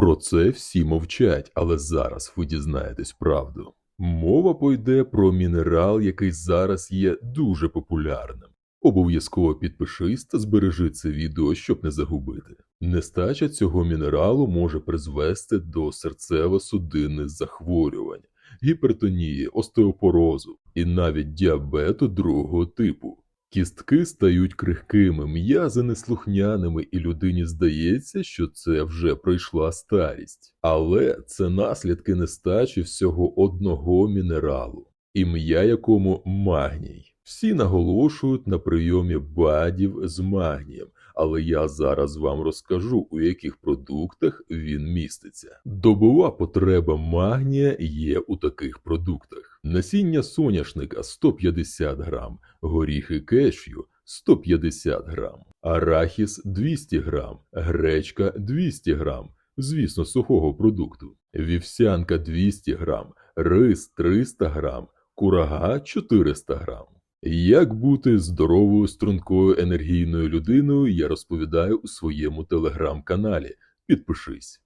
Про це всі мовчать, але зараз ви дізнаєтесь правду. Мова пойде про мінерал, який зараз є дуже популярним. Обов'язково підпишись та збережи це відео, щоб не загубити. Нестача цього мінералу може призвести до серцево-судинних захворювань, гіпертонії, остеопорозу і навіть діабету другого типу. Кістки стають крихкими, м'язи неслухняними, і людині здається, що це вже пройшла старість. Але це наслідки нестачі всього одного мінералу, ім'я якому магній. Всі наголошують на прийомі бадів з магнієм, але я зараз вам розкажу, у яких продуктах він міститься. Добова потреба магнія є у таких продуктах: насіння соняшника 150 грам, горіхи кешю 150 грам, арахіс 200 грам, гречка 200 грам, звісно, сухого продукту, вівсянка 200 грам, рис 300 грам, курага 400 грам. Як бути здоровою, стрункою енергійною людиною, я розповідаю у своєму телеграм-каналі. Підпишись.